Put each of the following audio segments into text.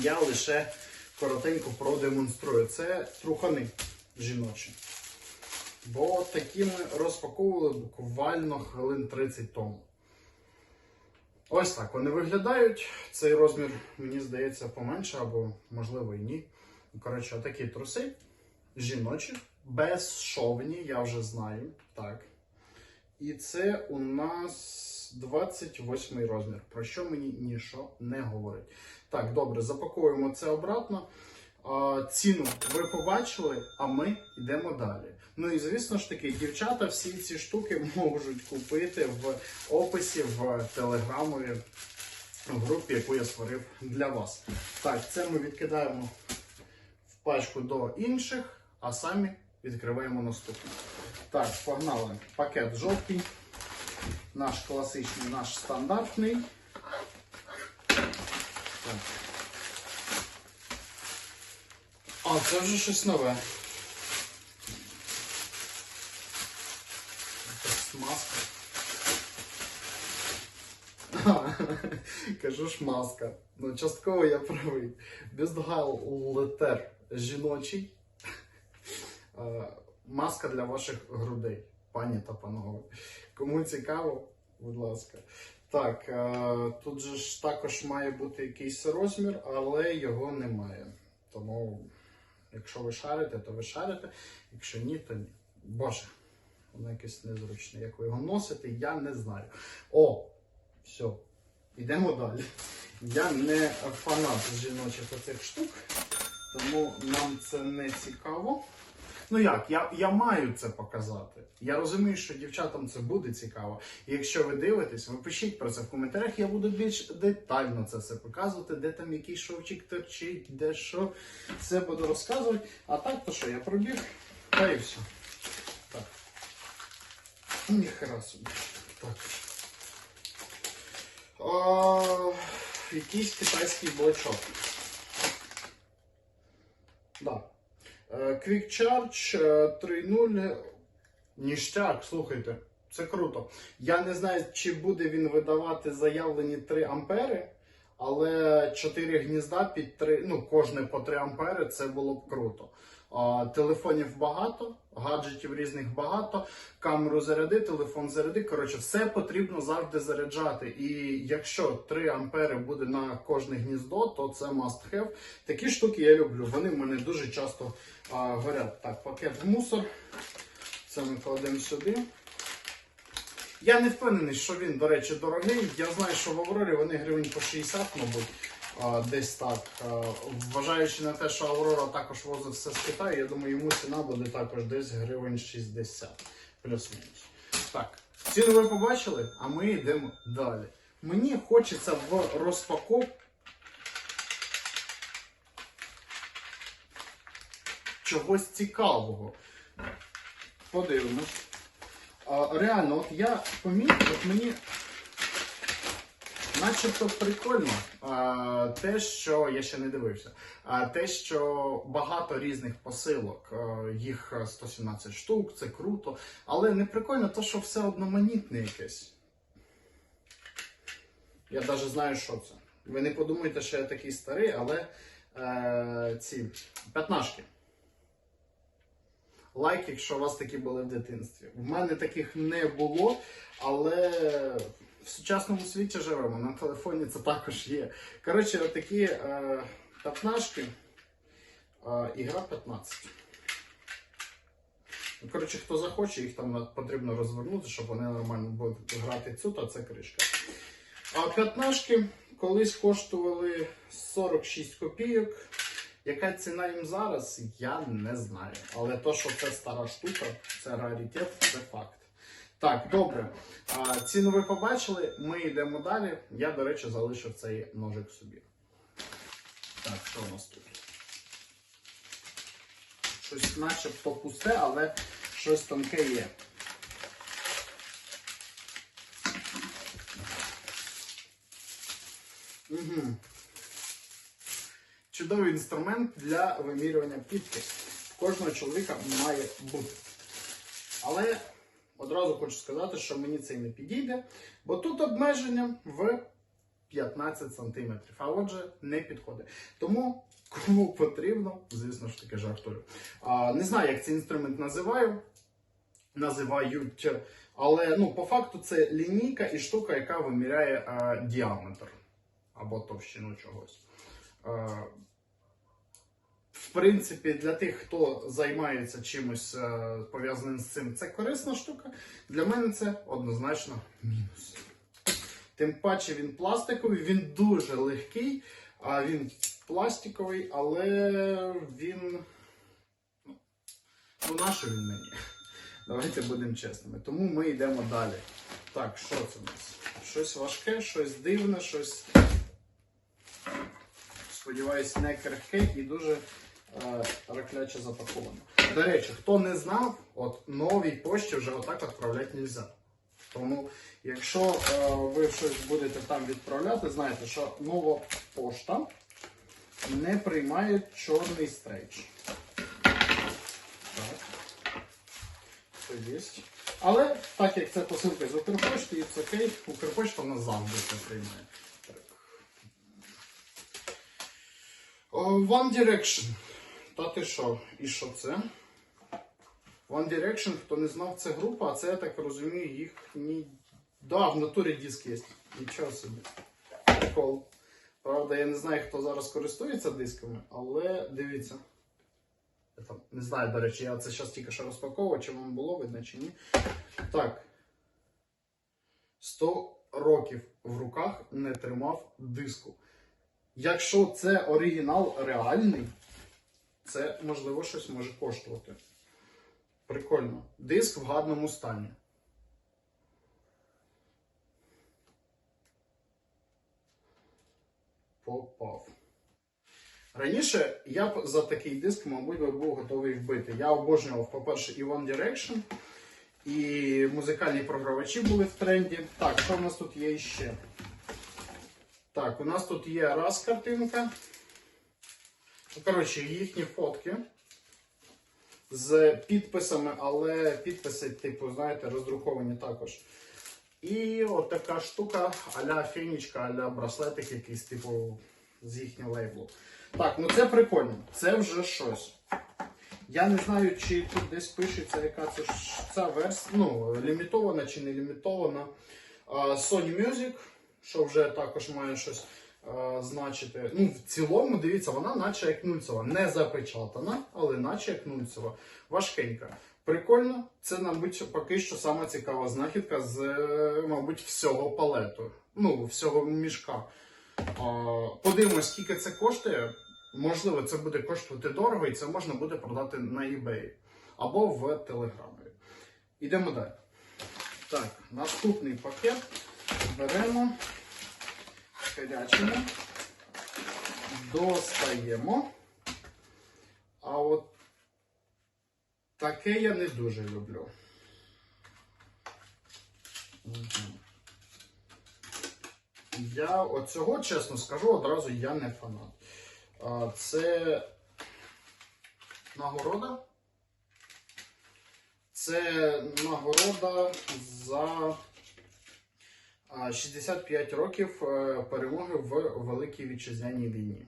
я лише коротенько продемонструю. Це трухани жіночі. Бо такі ми розпаковували буквально хвилин 30 тому. Ось так вони виглядають. Цей розмір, мені здається, поменше, або можливо і ні. Коротше, такі труси жіночі, безшовні, я вже знаю. Так. І це у нас 28 розмір, про що мені нічого не говорить. Так, добре, запаковуємо це обратно. Ціну ви побачили, а ми йдемо далі. Ну і звісно ж таки, дівчата всі ці штуки можуть купити в описі в телеграмові групі, яку я створив для вас. Так, це ми відкидаємо в пачку до інших, а самі відкриваємо наступне. Так, погнали. Пакет жовтий. Наш класичний, наш стандартний. Так. А, це вже щось нове. Маска. Кажу ж маска. Ну, частково я правий. Бюстгальтер жіночий. Е, Маска для ваших грудей, пані та панове. Кому цікаво, будь ласка. Так, е, тут же ж також має бути якийсь розмір, але його немає. Тому, якщо ви шарите, то ви шарите. Якщо ні, то ні. Боже, воно якесь незручне. Як ви його носите, я не знаю. О, все. Йдемо далі. Я не фанат жіночих оцих штук, тому нам це не цікаво. Ну як, я, я маю це показати. Я розумію, що дівчатам це буде цікаво. І якщо ви дивитесь, ви пишіть про це в коментарях, я буду більш детально це все показувати, де там який шовчик торчить, де що. Це буду розказувати. А так, то що, я пробіг, та і все. Так. Ніхера собі. Так. О, якийсь китайський блочок. Да. Е, Quick Charge е, 3.0. Ніштяк, слухайте, це круто. Я не знаю, чи буде він видавати заявлені 3 ампери, але 4 гнізда під 3, ну, кожне по 3 ампери, це було б круто. А, телефонів багато, гаджетів різних багато, камеру заряди, телефон заряди. Коротше, все потрібно завжди заряджати. І якщо 3 ампери буде на кожне гніздо, то це must have. Такі штуки я люблю. Вони в мене дуже часто а, горять. Так, пакет в мусор. Це ми кладемо сюди. Я не впевнений, що він, до речі, дорогий. Я знаю, що в Аврорі вони гривень по 60, мабуть, десь так. Вважаючи на те, що Аврора також возить все з Китаю, я думаю, йому ціна буде також десь гривень 60, плюс-мінус. Так, ціну ви побачили, а ми йдемо далі. Мені хочеться в розпаковку чогось цікавого. Подивимось. Реально, от я помітив, от мені начебто прикольно а, те, що я ще не дивився. А те, що багато різних посилок, їх 117 штук, це круто. Але не прикольно те, що все одноманітне якесь. Я навіть знаю, що це. Ви не подумайте, що я такий старий, але е, ці п'ятнашки. Лайк, якщо у вас такі були в дитинстві. В мене таких не було, але в сучасному світі живемо. На телефоні це також є. Коротше, такі е, п'ятнашки. Е, ігра 15. Ну, Коротше, хто захоче, їх там потрібно розвернути, щоб вони нормально будуть грати цю, то це кришка. А п'ятнашки колись коштували 46 копійок. Яка ціна їм зараз, я не знаю. Але то, що це стара штука, це раритет, це факт. Так, добре. А, ціну ви побачили, ми йдемо далі. Я, до речі, залишив цей ножик собі. Так, що у нас тут? Щось начебто пусте, але щось тонке є. Угу. Чудовий інструмент для вимірювання підки. Кожного чоловіка має бути. Але одразу хочу сказати, що мені це не підійде, бо тут обмеження в 15 сантиметрів. А отже, не підходить. Тому кому потрібно, звісно ж таки жартую. А, не знаю, як цей інструмент називаю. Називають, але ну, по факту це лінійка і штука, яка виміряє а, діаметр або товщину чогось. А, в принципі, для тих, хто займається чимось е, пов'язаним з цим, це корисна штука. Для мене це однозначно мінус. Тим паче він пластиковий, він дуже легкий, а він пластиковий, але він. Ну, ну нащо він мені? Давайте будемо чесними. Тому ми йдемо далі. Так, що це у нас? Щось важке, щось дивне, щось. Сподіваюсь, не крихке і дуже е, ракляче запаковано. До речі, хто не знав, от новій пошті вже отак відправляти не можна. Тому, якщо е, ви щось будете там відправляти, знайте, що нова пошта не приймає чорний стрейч. Так. Це є. Але так як це посилка з Укрпошти, і це окей, Укрпошта нас завжди це приймає. Так. О, One Direction. Та ти що? І що це? One Direction, хто не знав, це група, а це, я так розумію, їхній. Да, в натурі диск є. Нічого собі. Прикол. Правда, я не знаю, хто зараз користується дисками, але дивіться. Я там не знаю, до речі, я це зараз тільки що розпаковував, чи вам було видно, чи ні. Так. 100 років в руках не тримав диску. Якщо це оригінал реальний, це можливо щось може коштувати. Прикольно. Диск в гарному стані. Попав. Раніше я б за такий диск, мабуть, був готовий вбити. Я обожнював, по-перше, і One Direction, і музикальні програвачі були в тренді. Так, що в нас тут є ще? Так, у нас тут є раз картинка. Ну, Коротше, їхні фотки з підписами, але підписи, типу, знаєте, роздруковані також. І от штука а-ля фінічка, а-ля браслетик якийсь, типу, з їхнього лейблу. Так, ну це прикольно. Це вже щось. Я не знаю, чи тут десь пишеться, яка це ця версія, ну, лімітована чи не лімітована. Sony Music, що вже також має щось а, значити. Ну, в цілому, дивіться, вона наче як нульцева. Не запечатана, але наче як нульцева. Важкенька. Прикольно, це, мабуть, поки що сама цікава знахідка з, е, мабуть, всього палету. Ну, всього мішка. А, Подивимось, скільки це коштує. Можливо, це буде коштувати дорого, і це можна буде продати на eBay або в Телеграмі. Йдемо далі. Так, наступний пакет беремо, скарячимо, достаємо. А от таке я не дуже люблю. Я оцього, чесно скажу, одразу я не фанат. Це нагорода. Це нагорода за 65 років е, перемоги в Великій Вітчизняній війні.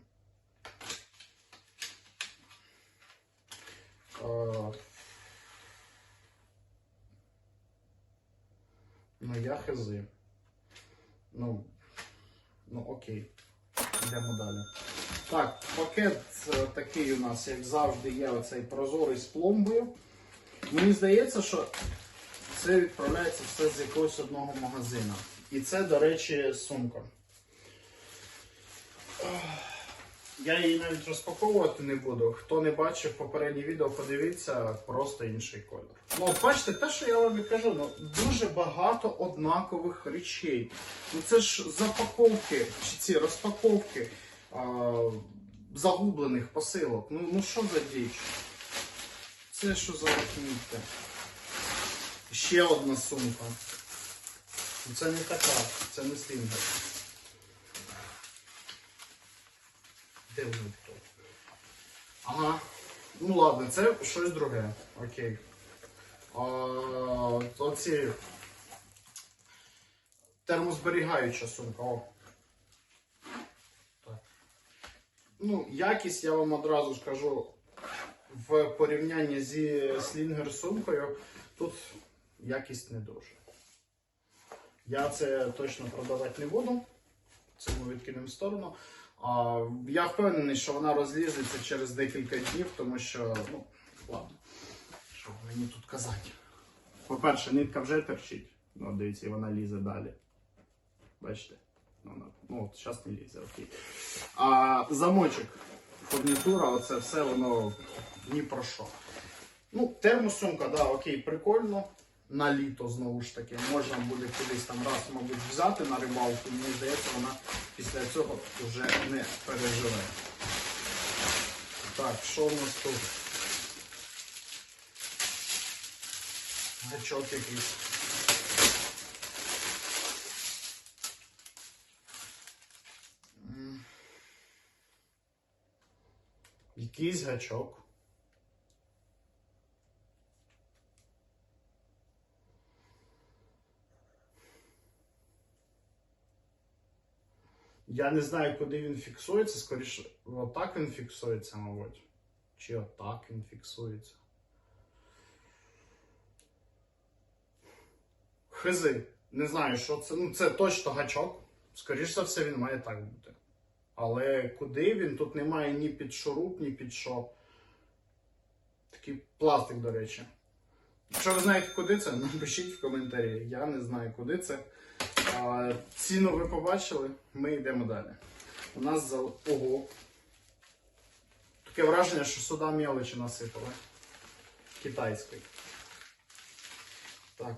Ну, я хези. Ну, ну окей. Йдемо далі. Так, пакет е, такий у нас, як завжди, є оцей прозорий з пломбою. Мені здається, що це відправляється все з якогось одного магазину. І це, до речі, сумка. Я її навіть розпаковувати не буду. Хто не бачив попереднє відео, подивіться, просто інший колір. Ну, бачите, те, що я вам кажу, ну, дуже багато однакових речей. Ну це ж запаковки, чи ці розпаковки а, загублених посилок. Ну, ну що за діч? Це що за лахміття? Ще одна сумка. Ну, Це не така, це не стінгер. Де вони хто? Ага. Ну ладно, це щось друге. Окей. Оці термозберігаюча сумка. О. Ну, якість я вам одразу скажу в порівнянні зі слінгер сумкою, тут якість не дуже. Я це точно продавати не буду. Це ми відкинемо в сторону. А, я впевнений, що вона розлізеться через декілька днів, тому що, ну, ладно, що мені тут казати. По-перше, нитка вже терчить. Ну, дивіться, і вона лізе далі. Бачите? Ну, вона- ну от зараз не лізе, окей. А замочок, фурнітура, оце все воно ні про що. Ну, термосумка, да, окей, прикольно. На літо знову ж таки. Можна буде кудись там раз, мабуть, взяти на рибалку. Мені здається, вона після цього вже не переживе. Так, що у нас тут? Гачок якийсь. Якийсь гачок. Я не знаю, куди він фіксується, скоріше, отак він фіксується, мабуть. Чи отак він фіксується. Хизи. Не знаю, що це. Ну, це точно гачок. Скоріше за все, він має так бути. Але куди він? Тут немає ні під шуруп, ні під що. Такий пластик, до речі. Якщо ви знаєте, куди це, напишіть в коментарі. Я не знаю, куди це. Ціну ви побачили, ми йдемо далі. У нас за. Ого. Таке враження, що сюди мелочі насипали. Китайської. Так.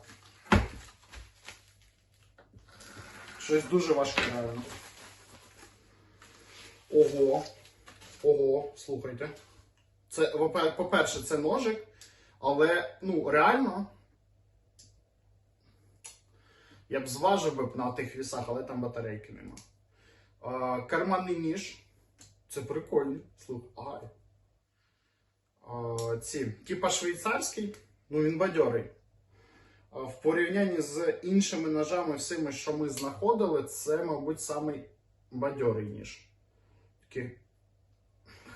Щось дуже важке, реально. Ого. Ого, слухайте. Це, по-перше, це ножик, але ну, реально. Я б зважив би на тих вісах, але там батарейки нема. А, карманний ніж. Це прикольно. Слух, ай. А, ці, типа швейцарський, ну він бадьорий. А, в порівнянні з іншими ножами, всіми, що ми знаходили, це, мабуть, самий бадьорий ніж. Такий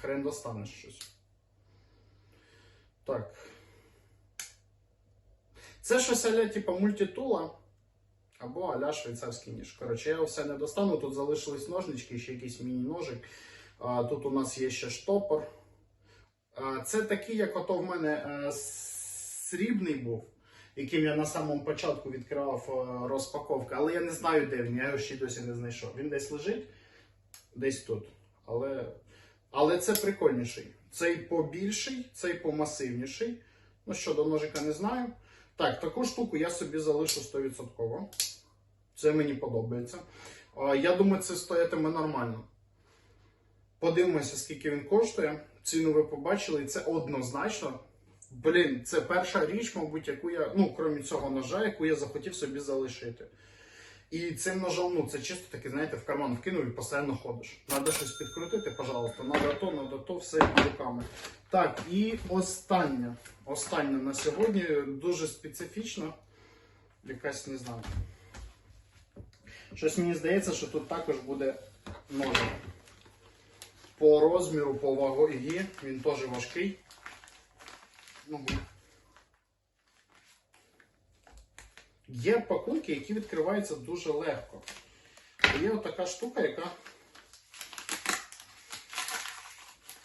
хрен достанеш щось. Так. Це щось аля, типа мультитула. Або аля швейцарський ніж. Коротше, я все не достану. Тут залишились ножнички, ще якийсь міні-ножик. Тут у нас є ще штопор. Це такий, як ото в мене е, срібний був, яким я на самому початку відкривав е, розпаковку. Але я не знаю, де він, я його ще досі не знайшов. Він десь лежить, десь тут. Але, але це прикольніший. Цей побільший, цей помасивніший. Ну, щодо ножика не знаю. Так, таку штуку я собі залишу 100%. Це мені подобається. Я думаю, це стоятиме нормально. Подивимося, скільки він коштує. Ціну ви побачили, і це однозначно. Блін, це перша річ, мабуть, яку я, ну, крім цього ножа, яку я захотів собі залишити. І цим ножом, ну, це чисто таки, знаєте, в карман вкинув і постійно ходиш. Надо щось підкрутити, пожалуйста. Надо то, надо то, все під руками. Так, і останнє. Останнє на сьогодні дуже специфічно. Якась не знаю. Щось мені здається, що тут також буде ножик. По розміру, по вагі він теж важкий. Ну, Є пакунки, які відкриваються дуже легко. Є отака штука, яка.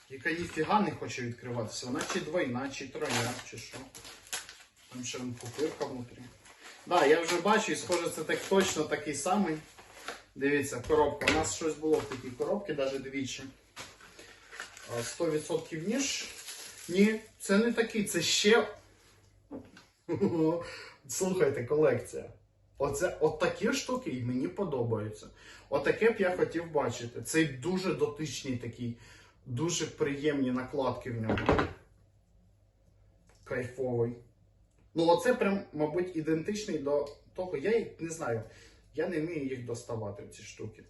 яка ніфіга не хоче відкриватися. Вона чи двойна, чи тройна, чи що. Там ще вон пупирка внутрі. Так, я вже бачу, і схоже, це так точно такий самий. Дивіться, коробка. У нас щось було в такій коробці, навіть двічі. 100% ніж. Ні, це не такий, це ще. Слухайте, колекція. Оце, от штуки і мені подобаються. Отаке б я хотів бачити. Цей дуже дотичний такий, дуже приємні накладки в ньому. Кайфовий. Ну, оце прям, мабуть, ідентичний до того. Я їх не знаю. Я не вмію їх доставати, ці штуки.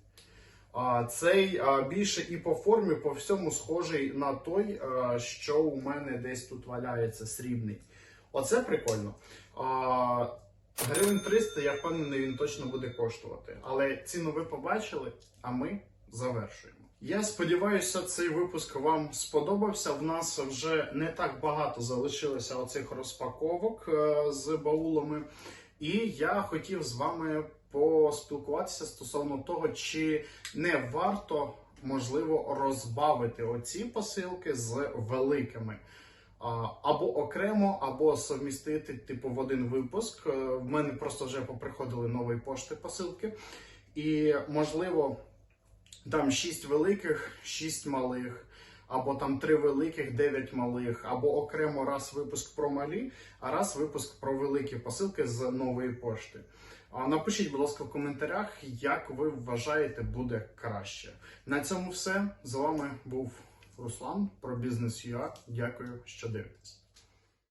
А, цей а, більше і по формі, по всьому схожий на той, а, що у мене десь тут валяється срібний. Оце прикольно. А, гривень 300, я впевнений, він точно буде коштувати. Але ціну ви побачили, а ми завершуємо. Я сподіваюся, цей випуск вам сподобався. В нас вже не так багато залишилося оцих розпаковок е, з баулами. І я хотів з вами поспілкуватися стосовно того, чи не варто можливо розбавити оці посилки з великими. Або окремо, або совмістити типу в один випуск. Е, В мене просто вже поприходили нові пошти посилки. І можливо, там 6 великих, 6 малих, або там 3 великих, 9 малих, або окремо раз випуск про малі, а раз випуск про великі посилки з нової пошти. Напишіть, будь ласка, в коментарях, як ви вважаєте буде краще. На цьому все. З вами був Руслан про бізнес.ua. Дякую, що дивитесь.